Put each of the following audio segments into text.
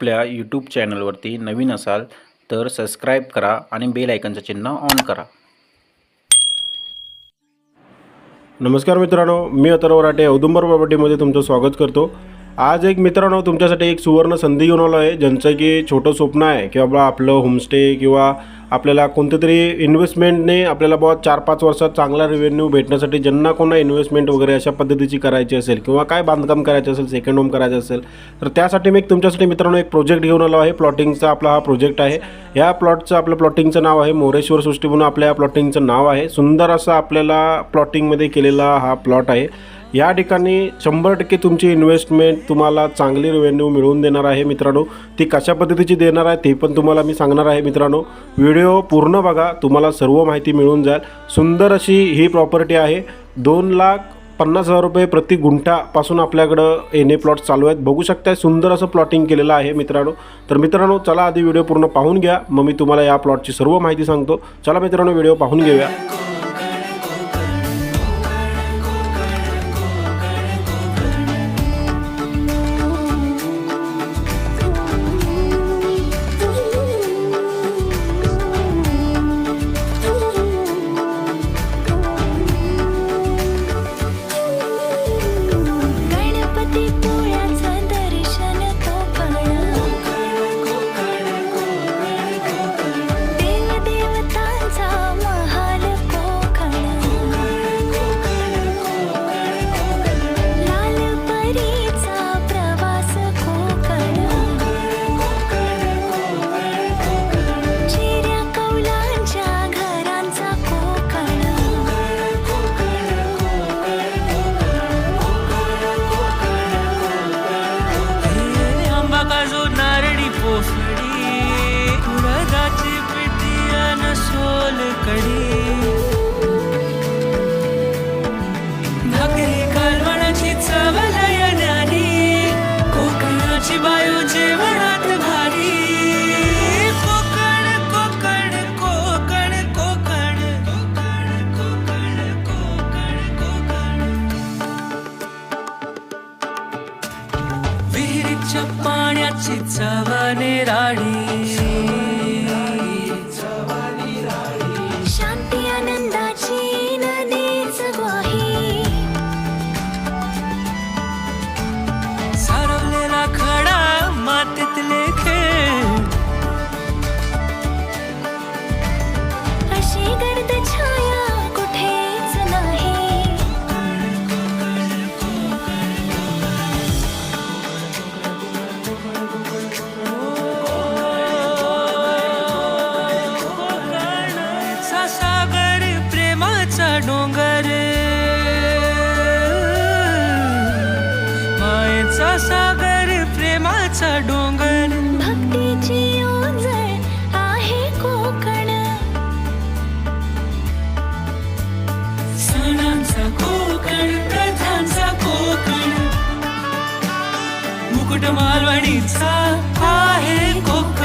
आपल्या यूट्यूब चॅनलवरती नवीन असाल तर सबस्क्राईब करा आणि बेल आयकनचं चिन्ह ऑन करा. नमस्कार मित्रांनो मी अथर्व वराटे औदुंबर प्रॉपर्टीमध्ये तुमचं स्वागत करतो. आज एक मित्रांनो तुमच्यासाठी एक सुवर्ण संधी घेऊन आलो आहे ज्यांचं की छोटं स्वप्न आहे किंवा बाबा आपलं होमस्टे किंवा आपल्याला कोणतं तरी इन्व्हेस्टमेंटने आपल्याला बुवा चार पाच वर्षात चांगला रेव्हेन्यू भेटण्यासाठी ज्यांना कोणा इन्व्हेस्टमेंट वगैरे अशा पद्धतीची करायची असेल किंवा काय बांधकाम करायचं असेल सेकंड होम करायचं असेल तर त्यासाठी मी एक तुमच्यासाठी मित्रांनो एक प्रोजेक्ट घेऊन आलो आहे. प्लॉटिंगचा आपला हा प्रोजेक्ट आहे. या प्लॉटचं आपलं प्लॉटिंगचं नाव आहे मोरेश्वर सृष्टी म्हणून आपल्या या प्लॉटिंगचं नाव आहे. सुंदर असं आपल्याला प्लॉटिंगमध्ये केलेला हा प्लॉट आहे. या ठिकाणी शंभर टक्के तुमची इन्व्हेस्टमेंट तुम्हाला चांगली रेव्हेन्यू मिळवून देणार आहे मित्रांनो. ती कशा पद्धतीची देणार आहे ते पण तुम्हाला मी सांगणार आहे मित्रांनो. व्हिडिओ पूर्ण बघा तुम्हाला सर्व माहिती मिळून जाईल. सुंदर अशी ही प्रॉपर्टी आहे. दोन लाख पन्नास हजार रुपये प्रति गुंठापासून आपल्याकडं येणे प्लॉट चालू आहेत. बघू शकताय सुंदर असं प्लॉटिंग केलेलं आहे मित्रांनो. तर मित्रांनो चला आधी व्हिडिओ पूर्ण पाहून घ्या. मग मी तुम्हाला या प्लॉटची सर्व माहिती सांगतो. चला मित्रांनो व्हिडिओ पाहून घेऊया. अन सोलकडी भाकरी कालवणाची चव लयनारी कोकणाची बायू जेवणात भारी. कोकण कोकण कोकण कोकण कोकण कोकण कोकण कोकण. विहिरीच्या पाण्याची चवने राणी डोंगर. भक्तीची ओंजळ आहे कोकण. सणांचा कोकण प्रथांचा कोकण. मुकुट मालवणीचा आहे कोकण कोकण.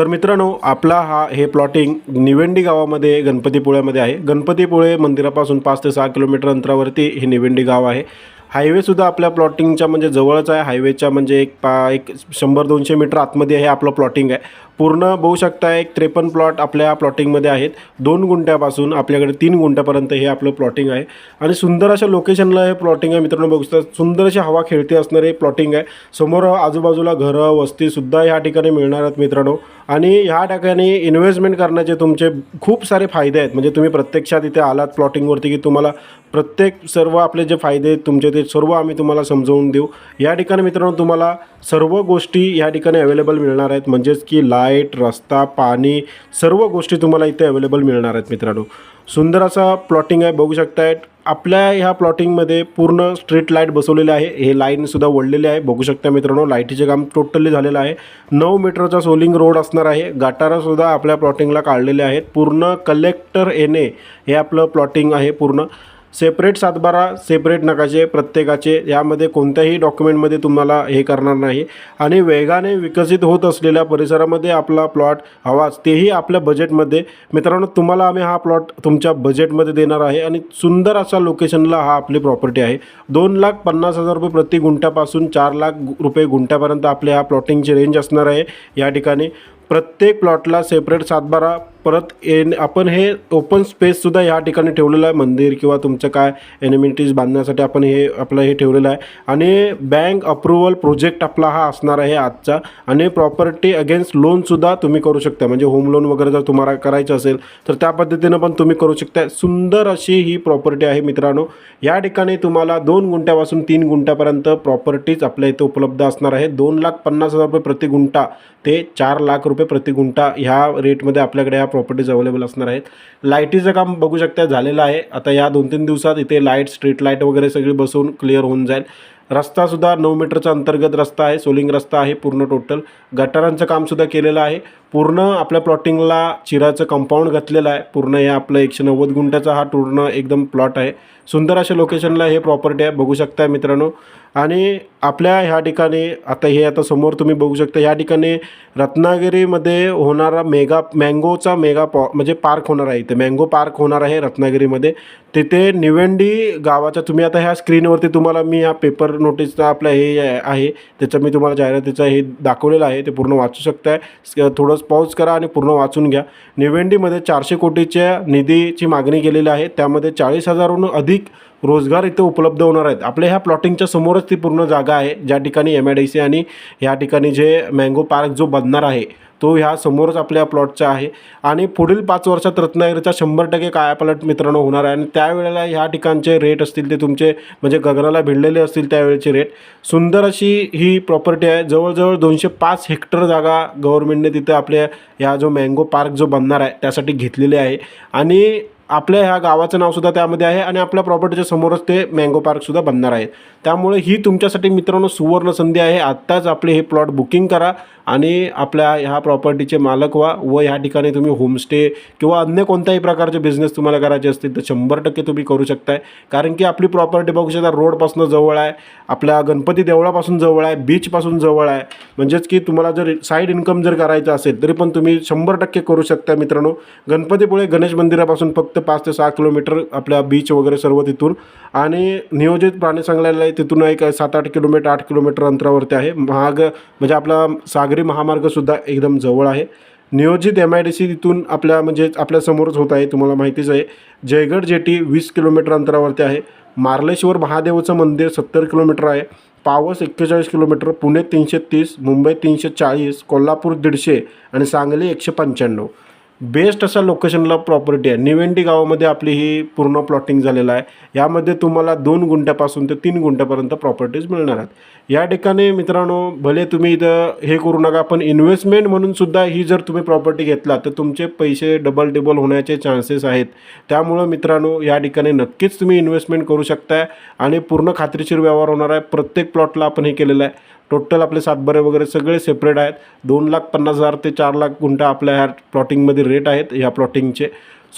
तर मित्रांनो आपला हा हे प्लॉटिंग निवेंडी गावामध्ये गणपतीपुळ्यामध्ये आहे. गणपतीपुळे मंदिरापासून पाच ते सहा किलोमीटर अंतरावरती हे निवेंडी गाव आहे. हायवेसुद्धा आपल्या प्लॉटिंगच्या म्हणजे जवळच आहे. हायवेच्या म्हणजे एक पा एक शंभर दोनशे मीटर आतमध्ये हे आपलं प्लॉटिंग आहे. पूर्ण बघू शकता एक त्रेपन्न प्लॉट आपल्या प्लॉटिंगमध्ये आहेत. दोन गुंठ्यापासून आपल्याकडे तीन गुंठ्यापर्यंत हे आपलं प्लॉटिंग आहे. आणि सुंदर अशा लोकेशनला हे प्लॉटिंग आहे मित्रांनो बघू शकता. सुंदर अशी हवा खेळते असणारे प्लॉटिंग आहे. समोर आजूबाजूला घरं वस्तीसुद्धा ह्या ठिकाणी मिळणार आहेत मित्रांनो. आणि ह्या ठिकाणी इन्व्हेस्टमेंट करण्याचे तुमचे खूप सारे फायदे आहेत. म्हणजे तुम्ही प्रत्यक्षात इथे आलात प्लॉटिंगवरती की तुम्हाला प्रत्येक सर्व आपले जे फायदे आहेत तुमचे ते सर्व आम्ही तुम्हाला समजवून देऊ. या ठिकाणी मित्रांनो तुम्हाला सर्व गोष्टी या ठिकाणी अवेलेबल मिळणार आहेत. म्हणजेच की लाइट रस्ता पाणी सर्व गोष्टी तुम्हाला इथे अवेलेबल मिळणार आहेत मित्रांनो. सुंदर असा प्लॉटिंग आहे. बघू शकताय आपल्या ह्या प्लॉटिंगमध्ये पूर्ण स्ट्रीट लाइट बसवलेले आहे. हे लाईनसुद्धा ओढलेले आहे. बघू शकता मित्रांनो लाईटीचे काम टोटली झालेलं आहे. नऊ मीटरचा सोलिंग रोड असणार आहे. गटारासुद्धा आपल्या प्लॉटिंगला काढलेले आहेत. पूर्ण कलेक्टर येणे हे आपलं प्लॉटिंग आहे पूर्ण. सेपरेट सातबारा सेपरेट नकाशे प्रत्येकाचे यामध्ये कोणत्याही डॉक्युमेंटमध्ये तुम्हाला हे करणार नाही. आणि वेगाने विकसित होत असलेल्या परिसरामध्ये आपला प्लॉट हवाच तेही आपल्या बजेटमध्ये. मित्रांनो तुम्हाला आम्ही हा प्लॉट तुमच्या बजेटमध्ये देणार आहे आणि सुंदर अशा लोकेशनला हा आपली प्रॉपर्टी आहे. दोन लाख पन्नास हजार रुपये प्रति गुंठ्यापासून चार लाख रुपये गुंठ्यापर्यंत आपल्या ह्या प्लॉटिंगची रेंज असणार आहे. या ठिकाणी प्रत्येक प्लॉटला सेपरेट सातबारा परत एन आपण हे ओपन स्पेससुद्धा या ठिकाणी ठेवलेलं आहे. मंदिर किंवा तुमचं काय एनिमिटीज बांधण्यासाठी आपण हे आपलं हे ठेवलेलं आहे. आणि बँक अप्रुव्हल प्रोजेक्ट आपला हा असणार आहे आजचा. आणि प्रॉपर्टी अगेन्स्ट लोनसुद्धा तुम्ही करू शकता. म्हणजे होम लोन वगैरे जर तुम्हाला करायचं असेल तर त्या पद्धतीनं पण तुम्ही करू शकता. सुंदर अशी ही प्रॉपर्टी आहे मित्रांनो. या ठिकाणी तुम्हाला दोन गुंठ्यापासून तीन गुंठ्यापर्यंत प्रॉपर्टीज आपल्या इथे उपलब्ध असणार आहे दोन लाख पन्नास हजार रुपये प्रति गुंठा ते चार लाख रुपये प्रति गुंठा ह्या रेटमध्ये आपल्याकडे ह्या प्रॉपर्टीज अवेलेबल असणार आहेत. लाईटीचं काम बघू शकता झालेलं आहे. आता या दोन तीन दिवसात इथे लाइट स्ट्रीट लाइट वगैरे सगळी बसवून क्लिअर होऊन जाईल. रस्तासुद्धा नऊ मीटरचा अंतर्गत रस्ता आहे सोलिंग रस्ता आहे पूर्ण टोटल गटारांचं कामसुद्धा केलेलं आहे. पूर्ण आपल्या प्लॉटिंगला चिराचं कंपाऊंड घातलेलं आहे. पूर्ण हे आपलं एकशे नव्वद गुंठ्याचा हा पूर्ण एकदम प्लॉट आहे. सुंदर अशा लोकेशनला हे प्रॉपर्टी आहे. बघू शकताय मित्रांनो. आणि आपल्या ह्या ठिकाणी आता हे आता समोर तुम्ही बघू शकता या ठिकाणी रत्नागिरीमध्ये होणारा मेगा मँगोचा मेगा पॉ म्हणजे पार्क होणार आहे इथे. मँगो पार्क होणार आहे रत्नागिरीमध्ये. तिथे निवेंडी गावाचा तुम्ही आता ह्या स्क्रीनवरती तुम्हाला मी ह्या पेपर नोटीसचा आपलं हे आहे त्याचं मी तुम्हाला जाहिरातीचं हे दाखवलेलं आहे ते पूर्ण वाचू शकताय. स- थोडं पॉज करा आणि पूर्ण वाचून घ्या. निवेंडीमध्ये चारशे कोटीच्या निधीची मागणी केलेली आहे त्यामध्ये चाळीस हजारहून अधिक रोजगार इथे उपलब्ध होणार आहेत. आपल्या ह्या प्लॉटिंगच्या समोरच ती पूर्ण जागा आहे ज्या ठिकाणी एम आय डी सी आणि ह्या ठिकाणी जे मँगो पार्क जो बनणार आहे तो ह्या समोरच आपल्या प्लॉटचा आहे. आणि पुढील पाच वर्षात रत्नागिरीचा शंभर टक्के कायापालट मित्रांनो होणार आहे. आणि त्यावेळेला ह्या ठिकाणचे रेट असतील ते तुमचे म्हणजे गगनाला भिडलेले असतील त्यावेळेचे रेट सुंदर अशी ही प्रॉपर्टी आहे. जवळजवळ दोनशे पाच हेक्टर जागा गव्हर्मेंटने तिथं आपल्या ह्या जो मँगो पार्क जो बनणार आहे त्यासाठी घेतलेले आहे. आणि आपल्या ह्या गावाचं नावसुद्धा त्यामध्ये आहे आणि आपल्या प्रॉपर्टीच्या समोरच ते मँगो पार्कसुद्धा बनणार आहे. त्यामुळे ही तुमच्यासाठी मित्रांनो सुवर्ण संधी आहे. आत्ताच आपले हे प्लॉट बुकिंग करा. आणि आपल्या ह्या प्रॉपर्टीचे मालक व्हा व ह्या ठिकाणी तुम्ही होमस्टे किंवा अन्य कोणत्याही प्रकारचे बिझनेस तुम्हाला करायचे असतील तर शंभर टक्के तुम्ही करू शकताय. कारण की आपली प्रॉपर्टी बघू शकता रोडपासून जवळ आहे आपल्या गणपती देवळापासून जवळ आहे बीचपासून जवळ आहे. म्हणजेच की तुम्हाला जर साईड इन्कम जर करायचं असेल तरी पण तुम्ही शंभर टक्के करू शकता मित्रांनो. गणपतीपुळे गणेश मंदिरापासून फक्त पाच ते सहा किलोमीटर आपल्या बीच वगैरे सर्व तिथून. आणि नियोजित प्राणी संग्रहालय तिथून एक सात आठ किलोमीटर आठ किलोमीटर अंतरावरती आहे. महाग म्हणजे आपला सागरी महामार्गसुद्धा एकदम जवळ आहे. नियोजित एम आय डी सी तिथून आपल्या म्हणजे आपल्यासमोरच होत आहे तुम्हाला माहितीच आहे. जयगड जेटी वीस किलोमीटर अंतरावरती आहे. मार्लेश्वर महादेवाचं मंदिर सत्तर किलोमीटर आहे. पावस एक्केचाळीस किलोमीटर पुणे तीनशे तीस मुंबई तीनशे चाळीस कोल्हापूर दीडशे आणि सांगली एकशे पंच्याण्णव. बेस्ट असा लोकेशनला प्रॉपर्टी आहे. निवेंडी गावामध्ये आपली ही पूर्ण प्लॉटिंग झालेलं आहे. यामध्ये तुम्हाला दोन गुंठ्यापासून ते तीन गुंठ्यापर्यंत प्रॉपर्टीज मिळणार आहेत. या ठिकाणी मित्रांनो भले तुम्ही इथं हे करू नका पण इन्व्हेस्टमेंट म्हणून सुद्धा ही जर तुम्ही प्रॉपर्टी घेतला तर तुमचे पैसे डबल टिबल होण्याचे चान्सेस आहेत. त्यामुळं मित्रांनो या ठिकाणी नक्कीच तुम्ही इन्व्हेस्टमेंट करू शकताय. आणि पूर्ण खात्रीशीर व्यवहार होणार आहे. प्रत्येक प्लॉटला आपण हे केलेलं आहे. टोटल आपले सातबारे वगैरे सगळे सेपरेट आहेत. दोन लाख पन्नास हजार ते चार लाख गुंठा आपल्या ह्या प्लॉटिंगमध्ये रेट आहेत ह्या प्लॉटिंगचे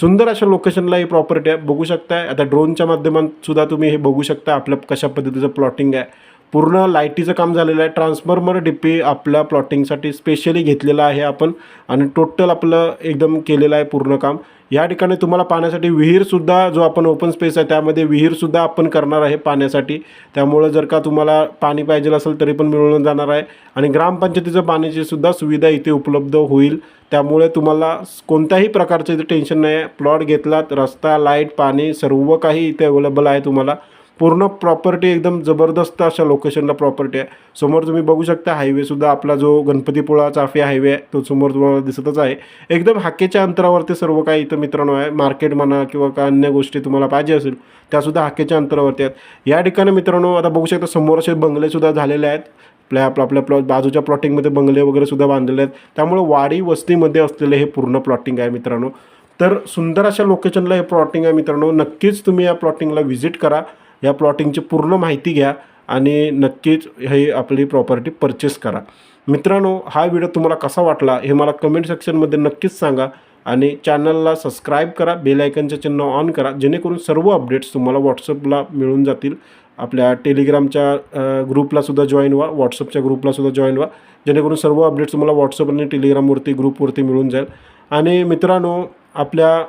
सुंदर अशा लोकेशनला ही प्रॉपर्टी आहे. बघू शकताय आता ड्रोनच्या माध्यमात सुद्धा तुम्ही हे बघू शकता आपल्या कशा पद्धतीचं प्लॉटिंग आहे. पूर्ण लाईटीचं काम झालेलं आहे. ट्रान्सफॉर्मर डीपी आपल्या प्लॉटिंगसाठी स्पेशली घेतलेलं आहे आपण. आणि टोटल आपलं एकदम केलेलं आहे पूर्ण काम. या ठिकाणी तुम्हाला पाण्यासाठी विहीरसुद्धा जो आपण ओपन स्पेस आहे त्यामध्ये विहीरसुद्धा आपण करणार आहे पाण्यासाठी. त्यामुळं जर का तुम्हाला पाणी पाहिजे असेल तरी पण मिळून जाणार आहे. आणि ग्रामपंचायतीचं पाण्याची सुद्धा सुविधा इथे उपलब्ध होईल. त्यामुळे तुम्हाला कोणत्याही प्रकारचं इथे टेन्शन नाही आहे प्लॉट घेतलात रस्ता लाइट पाणी सर्व काही इथे अवेलेबल आहे तुम्हाला. पूर्ण प्रॉपर्टी एकदम जबरदस्त अशा लोकेशनला प्रॉपर्टी आहे. समोर तुम्ही बघू शकता हायवेसुद्धा आपला जो गणपतीपुळा चाफी हायवे आहे तो समोर तुम्हाला दिसतच आहे. एकदम हाकेच्या अंतरावरती सर्व काही इथं मित्रांनो आहे. मार्केट म्हणा किंवा काय अन्य गोष्टी तुम्हाला पाहिजे असेल त्यासुद्धा हाकेच्या अंतरावरती आहेत. या ठिकाणी मित्रांनो आता बघू शकता समोर असे बंगलेसुद्धा झालेले आहेत. आपल्या आपल्या आपल्या प्लॉट बाजूच्या प्लॉटिंगमध्ये बंगले वगैरे सुद्धा बांधलेले आहेत. त्यामुळे वाडी वस्तीमध्ये असलेले हे पूर्ण प्लॉटिंग आहे मित्रांनो. तर सुंदर अशा लोकेशनला हे प्लॉटिंग आहे मित्रांनो. नक्कीच तुम्ही या प्लॉटिंगला व्हिजिट करा. या प्लॉटिंगची पूर्ण माहिती घ्या आणि नक्कीच हे आपली प्रॉपर्टी परचेस करा. मित्रांनो हा व्हिडिओ तुम्हाला कसा वाटला हे मला कमेंट सेक्शनमध्ये नक्कीच सांगा आणि चॅनलला सबस्क्राईब करा बेलायकनचं चिन्ह ऑन करा जेणेकरून सर्व अपडेट्स तुम्हाला व्हॉट्सअपला मिळून जातील. आपल्या टेलिग्रामच्या ग्रुपलासुद्धा ग्रुपला सुद्धा जॉईन व्हा व्हॉट्सअपच्या ग्रुपला सुद्धा जॉईन व्हा जेणेकरून सर्व अपडेट्स तुम्हाला व्हॉट्सअप आणि टेलिग्रामवरती ग्रुपवरती मिळून जाईल. आणि मित्रांनो आपल्या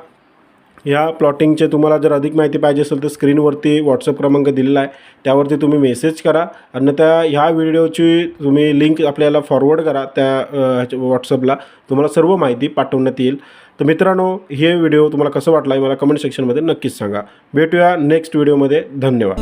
ह्या प्लॉटिंगचे तुम्हाला जर अधिक माहिती पाहिजे असेल तर स्क्रीनवरती व्हॉट्सअप क्रमांक दिलेला आहे. त्यावरती तुम्ही मेसेज करा. अन्यथा त्या ह्या व्हिडिओची तुम्ही लिंक आपल्याला फॉरवर्ड करा त्या ह्याच्या व्हॉट्सअपला तुम्हाला सर्व माहिती पाठवण्यात येईल. तर मित्रांनो हे व्हिडिओ तुम्हाला कसं वाटला आहे मला कमेंट सेक्शनमध्ये नक्कीच सांगा. भेटूया नेक्स्ट व्हिडिओमध्ये धन्यवाद.